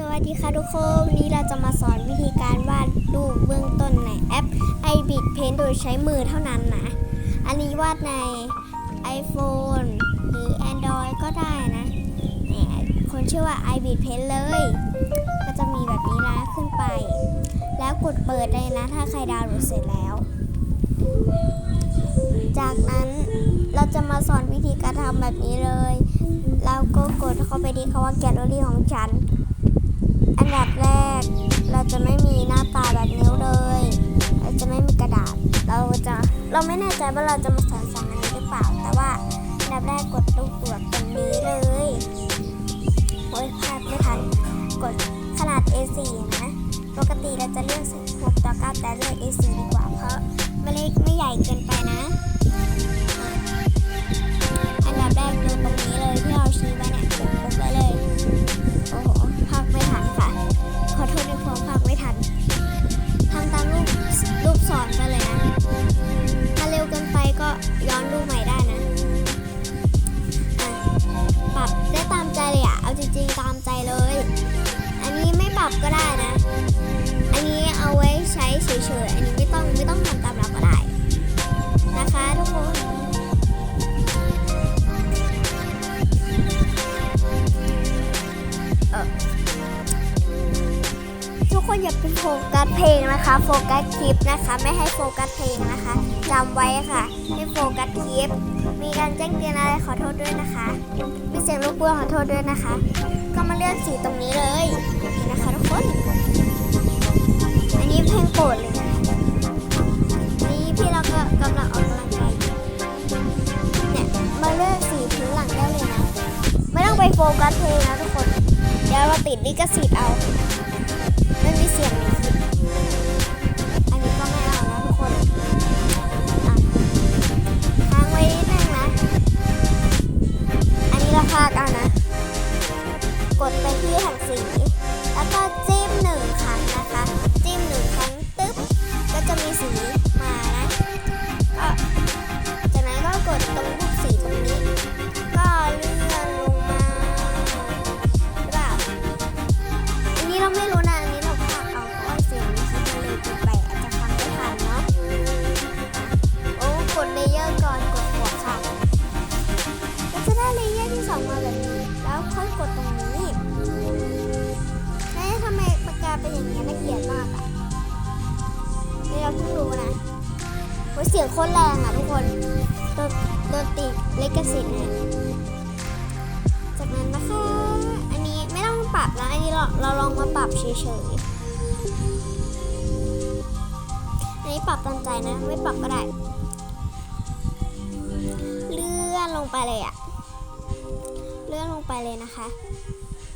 สวัสดีค่ะทุกคน วันนี้เราจะมาสอนวิธีการวาดรูปเบื้องต้นในแอป i b i t Paint โดยใช้มือเท่านั้นนะ อันนี้วาดใน iPhone หรือ Android ก็ได้นะเนี่ยคนชื่อว่า i b i t Paint เลย ก็จะมีแบบนี้นะขึ้นไป แล้วกดเปิดได้นะ ถ้าใครดาวน์โหลดเสร็จแล้ว จากนั้นเราจะมาสอนวิธีการทำแบบนี้เลย แล้วก็กดเข้าไปที่คำว่าแกลเลอรี่ของฉัน อันดับแรก เราจะไม่มีหน้าตาแบบนิ้วเลย เราจะไม่มีกระดาษ เราจะเราไม่แน่ใจว่าเราจะมาสอนสองอันนี้หรือเปล่า แต่ว่าอันดับแรกกดรูปตัวตรงนี้เลยโอ้ยพลาดไม่ทัน กดขนาด A4 นะ ปกติเราจะเลือก6ต่อ9แต่เลือก A4 ดีกว่า เพราะไม่เล็กไม่ใหญ่เกินไปนะ อบก็ได้นะ อันนี้เอาไว้ใช้เฉยๆ อันนี้ไม่ต้องไม่ต้องทำ โฟกัสเพลงนะคะ โฟกัสคลิปนะคะ ไม่ให้โฟกัสเพลงนะคะจำไว้ค่ะ ให้โฟกัสคลิป มีการแจ้งเตือนอะไรขอโทษด้วยนะคะ มีเสียงรบกวนขอโทษด้วยนะคะ ก็มาเลือกสีตรงนี้เลยนี่นะคะทุกคน อันนี้เพลงโปรดเลยนะนี่พี่เราก็กำลังออกกำลังกายเนี่ยมาเลือกสีพื้นหลังได้เลยนะ ไม่ต้องไปโฟกัสเพลงนะทุกคน เดี๋ยวเราติดลิขสิทธิ์เอา เสียงในคลิปอันนี้ก็ไม่เอาแล้วทุกคนอะค้างไว้นิดนึงนะ อันนี้เราพากันนะ กดไปที่แผ่นสี ทุกคนโดนโดนติดเลกสิทธิ์เนี่ยจากนั้นนะคะ อันนี้ไม่ต้องปรับนะ อันนี้เราเราลองมาปรับเฉยๆ อันนี้ปรับตามใจนะ ไม่ปรับก็ได้ เลื่อนลงไปเลยอะเลื่อนลงไปเลยนะคะ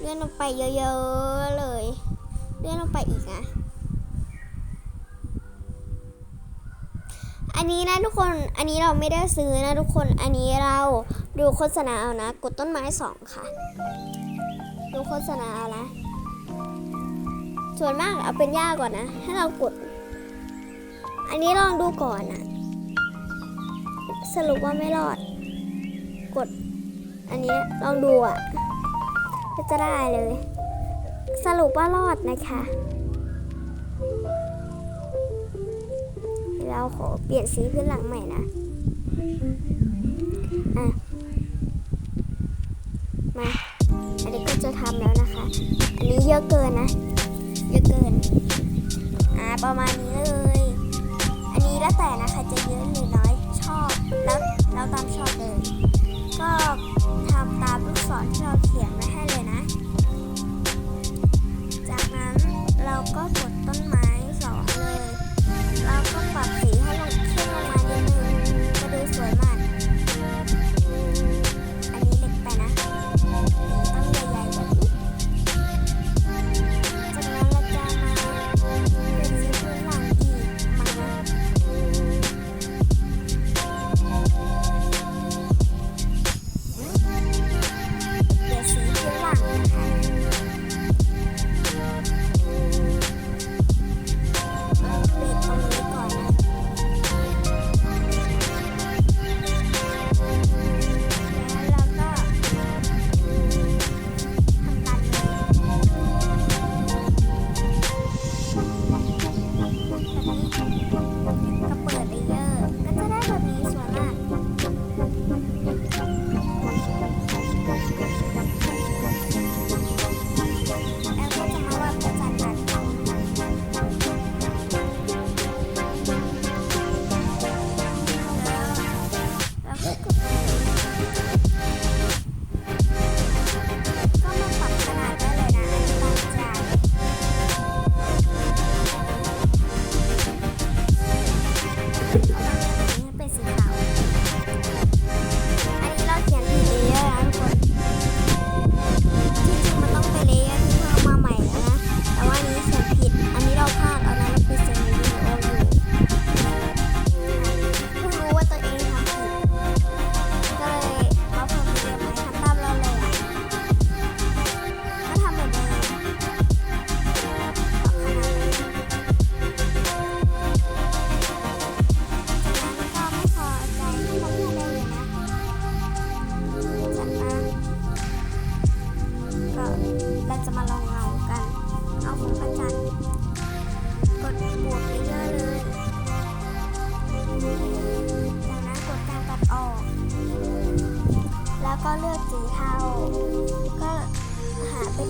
เลื่อนลงไปเยอะๆเลย เลื่อนลงไปอีกนะ อันนี้นะทุกคน อันนี้เราไม่ได้ซื้อนะทุกคน อันนี้เราดูโฆษณาเอานะ กดต้นไม้สองค่ะ ดูโฆษณาเอานะ ส่วนมากเอาเป็นยาก่อนนะ ให้เรากด อันนี้ลองดูก่อนนะสรุปว่าไม่รอด กด อันนี้ลองดูอะก็จะได้เลย สรุปว่ารอดนะคะ เราขอเปลี่ยนสีพื้นหลังใหม่นะ อะ มา อันนี้ก็จะทำแล้วนะคะ อันนี้เยอะเกินนะ เยอะเกิน อ่า ประมาณนี้เลย อันนี้แล้วแต่นะคะจะเยอะหรือน้อยชอบ แล้วแล้วตามชอบเลย ก็ทำ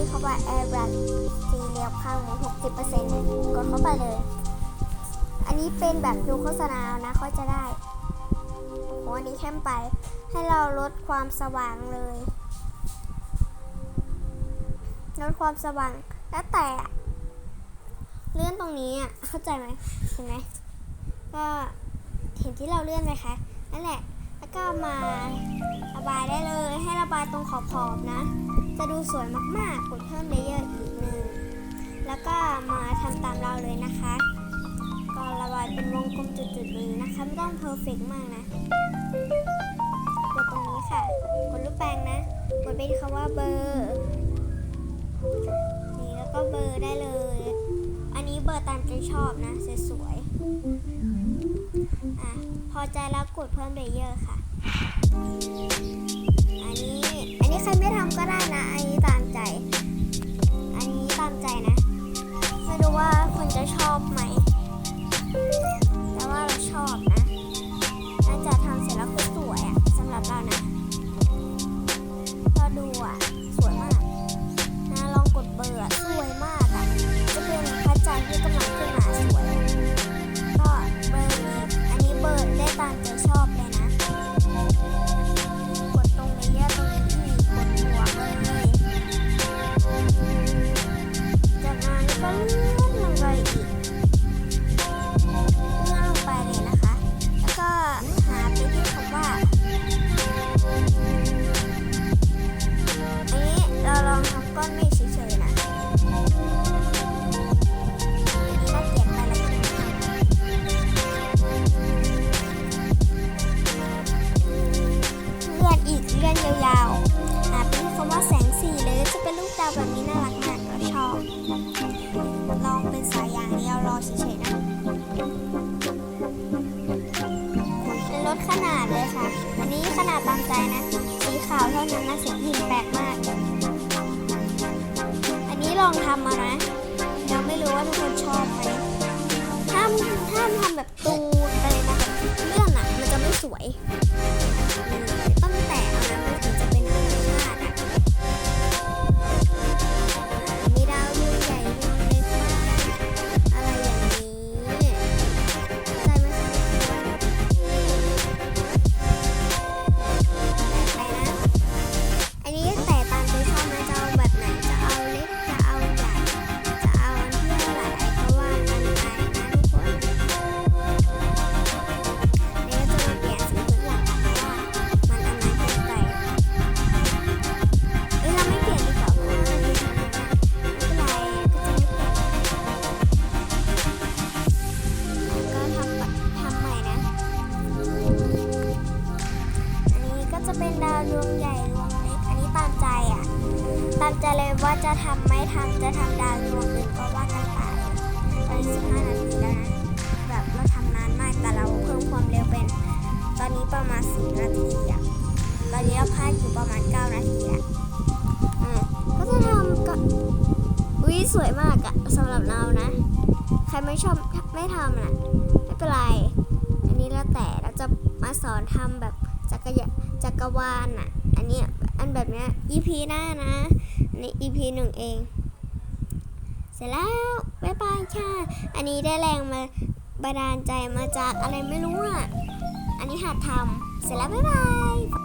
หาไปที่คำว่า air brand สีเหลียวข้างหมู60%กดเข้าไปเลย อันนี้เป็นแบบดูโฆษณานะค่อยจะได้โหอันนี้เข้มไปให้เราลดความสว่างเลย ลดความสว่าง แล้วแต่เลื่อนตรงนี้อะเข้าใจไหมเห็นไหมก็เห็นที่เราเลื่อนไหมคะนั่นแหละ แล้วก็มาระบายได้เลยให้ระบายตรงขอบๆนะ จะดูสวยมากๆกดเพิ่มเลเยอร์อีกหนึ่งแล้วก็มาทำตามเราเลยนะคะก็ระบายเป็นวงกลมจุดๆนี้นะคะไม่ต้องเพอร์เฟกมากนะกดตรงนี้ค่ะกดลูกแปรงนะกดไปที่คำว่าเบอร์นี่แล้วก็เบอร์ได้เลย อันนี้เบอร์ตามใจชอบนะสวยๆ อะพอใจแล้วกดเพิ่มเลเยอร์ค่ะ อันนี้ อันนี้ใครไม่ทำก็ได้นะ อันนี้ตามใจ อันนี้ตามใจนะ ไม่รู้ว่าคนจะชอบไหม ดาวแบบนี้น่ารักมากเราชอบ ลองเป็นสายอย่างเดียวรอเฉยๆนะเป็นลดขนาดเลยค่ะ อันนี้ขนาดตามใจนะ สีขาวเท่านั้นนะสีหินแปลกมาก อันนี้ลองทำมานะยังไม่รู้ว่าทุกคนชอบไหมห้ามห้ามทำแบบตูดอะไรนะแบบเลื่อนอะ มันจะไม่สวย สวยมากอะสำหรับเรานะ ใครไม่ชอบไม่ทำนะไม่เป็นไร อันนี้แล้วแต่เราจะมาสอนทำแบบจักรยาจักรวาลอะอันนี้อันแบบเนี้ย EP หน้านะอันนี้ EP หนึ่งเอง เสร็จแล้ว บ๊ายบายค่ะ อันนี้ได้แรงมาบันดาลใจมาจากอะไรไม่รู้อะอันนี้หัดทำเสร็จแล้วบ๊ายบาย